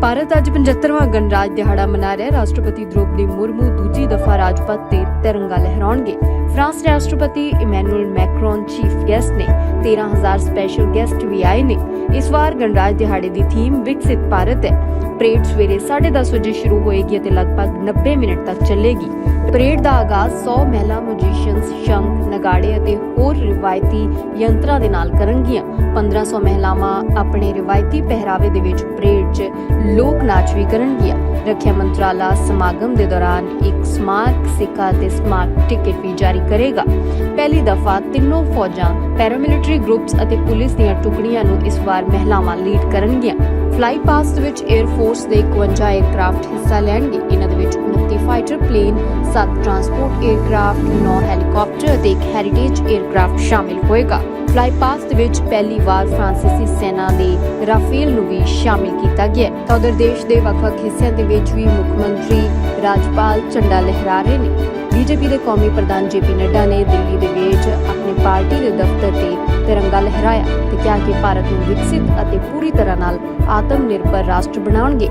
ਭਾਰਤ ਅੱਜ 75ਵਾਂ ਗਣਰਾਜ ਦਿਹਾੜਾ ਮਨਾ ਰਿਹਾ ਰਾਸ਼ਟਰਪਤੀ ਦ੍ਰੋਪਦੀ ਮੁਰਮੂ ਦੂਜੀ ਦਫਾ ਰਾਜਪਥ ਤੇ ਤਿਰੰਗਾ ਲਹਿਰਾਉਣਗੇ। ਫਰਾਂਸ ਦੇ ਰਾਸ਼ਟਰਪਤੀ ਇਮੈਨੂਅਲ ਮੈਕਰੋਨ ਚੀਫ ਗੈਸਟ ਨੇ 13000 ਸਪੈਸ਼ਲ ਗੈਸਟ ਵੀ ਆਏ ਨੇ। ਇਸ ਵਾਰ ਗਣਰਾਜ ਦਿਹਾੜੇ ਦੀ ਥੀਮ ਵਿਕਸਿਤ ਭਾਰਤ ਹੈ। ਪਰੇਡ ਸਵੇਰੇ 10:30 ਵਜੇ ਸ਼ੁਰੂ ਹੋਏਗੀ ਅਤੇ ਲਗਭਗ 90 ਮਿੰਟ ਤੱਕ ਚੱਲੇਗੀ। ਪਰੇਡ ਦਾ ਆਗਾਜ਼ 100 ਮਹਿਲਾ ਮਿਊਜ਼ੀਸ਼ੀਅਨਸ ਸ਼ੰਖ, ਨਗਾੜੇ ਅਤੇ ਹੋਰ ਰਿਵਾਇਤੀ ਯੰਤਰਾਂ ਦੇ ਨਾਲ ਕਰਨਗੀਆਂ। 1500 ਮਹਿਲਾਵਾਂ ਆਪਣੇ ਰਿਵਾਇਤੀ ਪਹਿਰਾਵੇ ਦੇ ਵਿੱਚ ਪਰੇਡ 'ਚ ਲੋਕ ਨਾਚ ਵੀ ਕਰਨਗੀਆਂ। ਰੱਖਿਆ ਮੰਤਰਾਲਾ ਸਮਾਗਮ ਦੇ ਦੌਰਾਨ ਇੱਕ ਸਮਾਰਕ ਸਿੱਕਾ ਤੇ ਸਮਾਰਕ ਟਿਕਟ ਵੀ ਜਾਰੀ ਕਰੇਗਾ। ਪਹਿਲੀ ਦਫਾ ਤਿੰਨੋਂ ਫੌਜਾਂ ਪੈਰਾਮਿਲਟਰੀ ਗਰੁੱਪਸ ਅਤੇ ਪੁਲਿਸ ਦੀਆਂ ਟੁਕੜੀਆਂ ਨੂੰ ਇਸ ਵਾਰ ਮਹਿਲਾਵਾਂ ਲੀਡ ਕਰਨਗੀਆਂ। ਫਲਾਈ ਪਾਸਟ ਵਿੱਚ 에ਅਰ ਫੋਰਸ ਦੇ 51 에ਅਰਕ੍ਰਾਫਟ ਹਿੱਸਾ ਲੈਣਗੇ। ਇਹਨਾਂ ਦੇ ਵਿੱਚ 29 fighter plane 7 transport aircraft 9 helicopter ਅਤੇ ਇੱਕ ਹੈਰੀਟੇਜ 에ਅਰਕ੍ਰਾਫਟ ਸ਼ਾਮਿਲ ਹੋਏਗਾ। ਫਲਾਈ ਪਾਸਟ ਵਿੱਚ ਪਹਿਲੀ ਵਾਰ ਫ੍ਰਾਂਸੀਸੀ ਸੈਨਾ ਦੇ ਰਾਫੇਲ ਨੂੰ ਵੀ ਸ਼ਾਮਿਲ ਕੀਤਾ ਗਿਆ ਤਾਂ ਉਧਰ ਦੇਸ਼ ਦੇ ਵੱਖ-ਵੱਖ ਹਿੱਸਿਆਂ ਦੇ ਵਿੱਚ ਵੀ ਮੁੱਖ ਮੰਤਰੀ ਰਾਜਪਾਲ ਝੰਡਾ ਲਹਿਰਾ ਰਹੇ ਨੇ। ਬੀਜੇਪੀ ਦੇ ਕੌਮੀ ਪ੍ਰਧਾਨ ਜੇਪੀ ਨੱਡਾ ਨੇ ਦਿੱਲੀ ਦੇ ਵਿੱਚ ਆਪਣੇ ਪਾਰਟੀ ਦੇ ਦਫ਼ਤਰ ਤੇ ਤਿਰੰਗਾ ਲਹਿਰਾਇਆ ਤੇ ਕਿਹਾ ਕਿ ਭਾਰਤ ਨੂੰ ਵਿਕਸਿਤ ਅਤੇ ਪੂਰੀ ਤਰ੍ਹਾਂ ਨਾਲ ਆਤਮ ਨਿਰਭਰ ਰਾਸ਼ਟਰ ਬਣਾਉਣਗੇ।